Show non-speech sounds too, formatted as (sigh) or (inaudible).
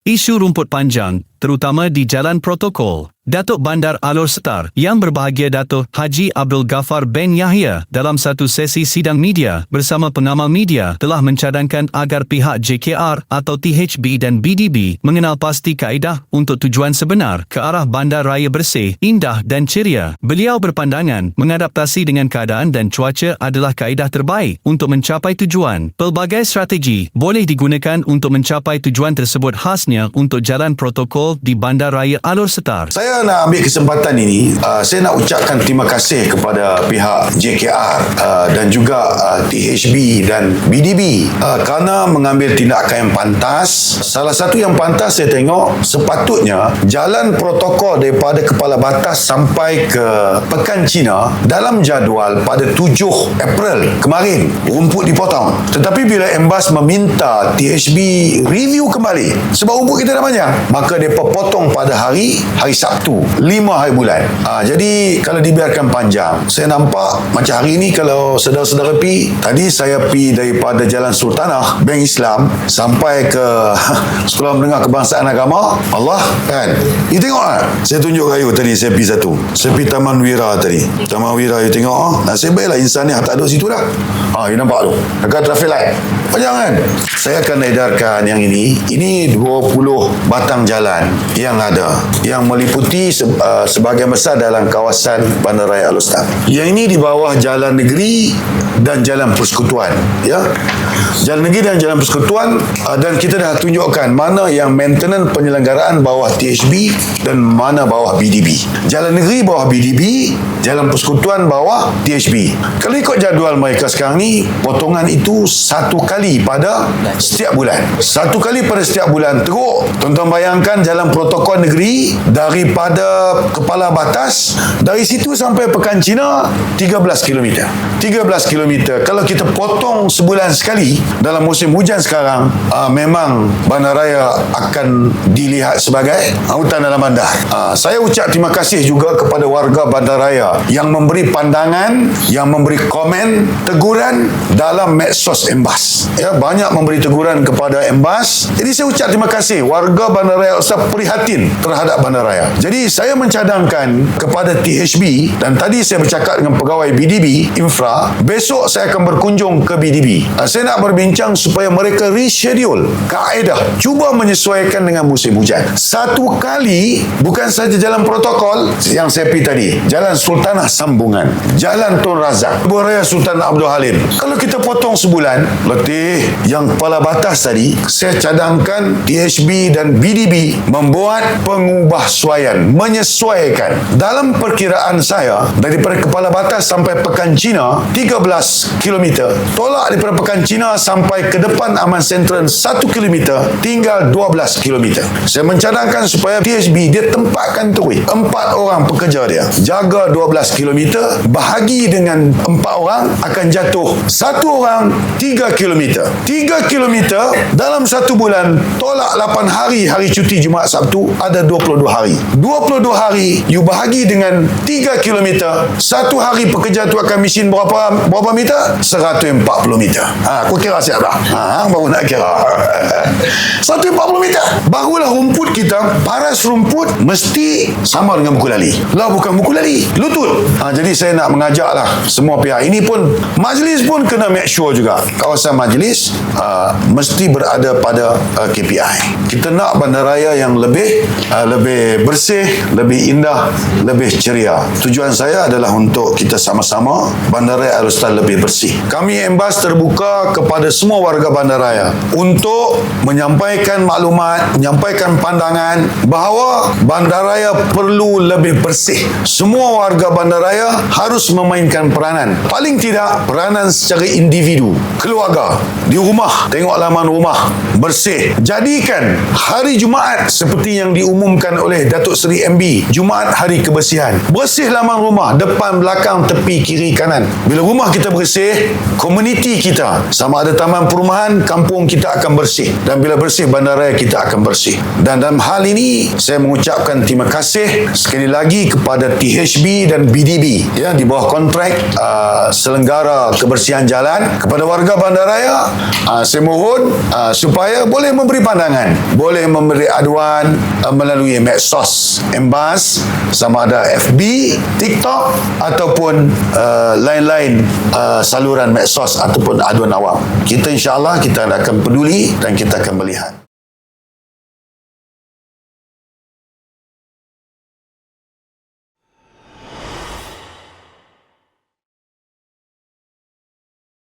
Isu rumput panjang, terutama di Jalan Protokol. Datuk Bandar Alor Setar yang berbahagia Datuk Haji Abdul Ghaffar Ben Yahya dalam satu sesi sidang media bersama pengamal media telah mencadangkan agar pihak JKR atau THB dan BDB mengenal pasti kaedah untuk tujuan sebenar ke arah bandar raya bersih, indah dan ceria. Beliau berpandangan mengadaptasi dengan keadaan dan cuaca adalah kaedah terbaik untuk mencapai tujuan. Pelbagai strategi boleh digunakan untuk mencapai tujuan tersebut khasnya untuk jalan protokol di bandar raya Alor Setar. Saya nak ambil kesempatan ini uh, saya nak ucapkan terima kasih kepada pihak JKR uh, dan juga uh, THB dan BDB uh, kerana mengambil tindakan yang pantas. Salah satu yang pantas saya tengok sepatutnya jalan protokol daripada kepala batas sampai ke Pekan Cina dalam jadual pada 7 April kemarin rumput dipotong. Tetapi bila embas meminta THB review kembali sebab rumput kita dah banyak maka dia potong pada hari hari Sabtu Sabtu 5 hari bulan. Ha, jadi kalau dibiarkan panjang saya nampak macam hari ni kalau saudara-saudara pi tadi saya pi daripada Jalan Sultanah Bank Islam sampai ke (laughs) Sekolah Menengah Kebangsaan Agama Allah kan? You tengok kan saya tunjuk kayu tadi saya pi satu. Saya pi Taman Wira tadi. Taman Wira you tengok ha? nasib baiklah insan ni tak ada situ dah. Ha, you nampak tu? Dekat traffic light. Panjang kan? Saya akan edarkan yang ini. Ini 20 batang jalan yang ada yang meliputi se, uh, sebahagian besar dalam kawasan Bandaraya Alustar. Yang ini di bawah jalan negeri dan jalan persekutuan. Ya, Jalan negeri dan jalan persekutuan uh, dan kita dah tunjukkan mana yang maintenance penyelenggaraan bawah THB dan mana bawah BDB. Jalan negeri bawah BDB, jalan persekutuan bawah THB. Kalau ikut jadual mereka sekarang ni, potongan itu satu kali pada setiap bulan. Satu kali pada setiap bulan teruk. Tuan-tuan bayangkan jalan protokol negeri daripada pada kepala batas dari situ sampai Pekan Cina 13 km 13 km kalau kita potong sebulan sekali dalam musim hujan sekarang uh, memang bandaraya akan dilihat sebagai hutan dalam bandar. Uh, saya ucap terima kasih juga kepada warga bandaraya yang memberi pandangan yang memberi komen teguran dalam medsos embas. Ya, banyak memberi teguran kepada embas. Jadi saya ucap terima kasih warga bandaraya Ustaz prihatin terhadap bandaraya. Jadi saya mencadangkan kepada THB dan tadi saya bercakap dengan pegawai BDB Infra, besok saya akan berkunjung ke BDB. Ah, saya nak berbincang supaya mereka reschedule kaedah, cuba menyesuaikan dengan musim hujan. Satu kali bukan saja jalan protokol yang saya pergi tadi, jalan Sultanah Sambungan, jalan Tun Razak, Raya Sultan Abdul Halim. Kalau kita potong sebulan, letih yang kepala batas tadi, saya cadangkan THB dan BDB membuat pengubah suayan menyesuaikan. Dalam perkiraan saya daripada kepala batas sampai pekan Cina 13 km tolak daripada pekan Cina sampai ke depan Aman Sentral 1 km tinggal 12 km saya mencadangkan supaya THB dia tempatkan tu empat orang pekerja dia jaga 12 km bahagi dengan empat orang akan jatuh. Satu orang 3 km 3 km dalam satu bulan tolak 8 hari hari cuti Jumaat Sabtu ada 22 hari. 22 hari you bahagi dengan 3 km satu hari pekerja tu akan mesin berapa berapa meter? 140 meter. Ha, aku kira siap dah ha, baru nak kira. 140 meter. Barulah rumput kita paras rumput mesti sama dengan buku lali. Lah bukan buku lali lutut. Ha, jadi saya nak mengajak lah semua pihak. Ini pun majlis pun kena make sure juga. Kawasan majlis uh, mesti berada pada uh, KPI kita nak bandaraya yang lebih uh, lebih bersih lebih indah, lebih ceria. Tujuan saya adalah untuk kita sama-sama bandaraya Alustar lebih bersih. Kami embas terbuka kepada semua warga bandaraya untuk menyampaikan maklumat, menyampaikan pandangan bahawa bandaraya perlu lebih bersih. Semua warga bandaraya harus memainkan peranan. Paling tidak peranan secara individu, keluarga, di rumah, tengok laman rumah bersih. Jadikan hari Jumaat seperti yang diumumkan oleh Datuk Seri Seri MB Jumaat hari kebersihan. Bersih laman rumah depan belakang tepi kiri kanan. Bila rumah kita bersih komuniti kita sama ada taman perumahan kampung kita akan bersih. Dan bila bersih bandaraya kita akan bersih. Dan dalam hal ini saya mengucapkan terima kasih sekali lagi kepada THB dan BDB ya di bawah kontrak uh, selenggara kebersihan jalan. Kepada warga bandaraya uh, saya mohon uh, supaya boleh memberi pandangan boleh memberi aduan uh, melalui medsos embas sama ada FB TikTok ataupun uh, lain-lain uh, saluran medsos ataupun aduan awam. Kita insyaAllah kita akan peduli dan kita akan melihat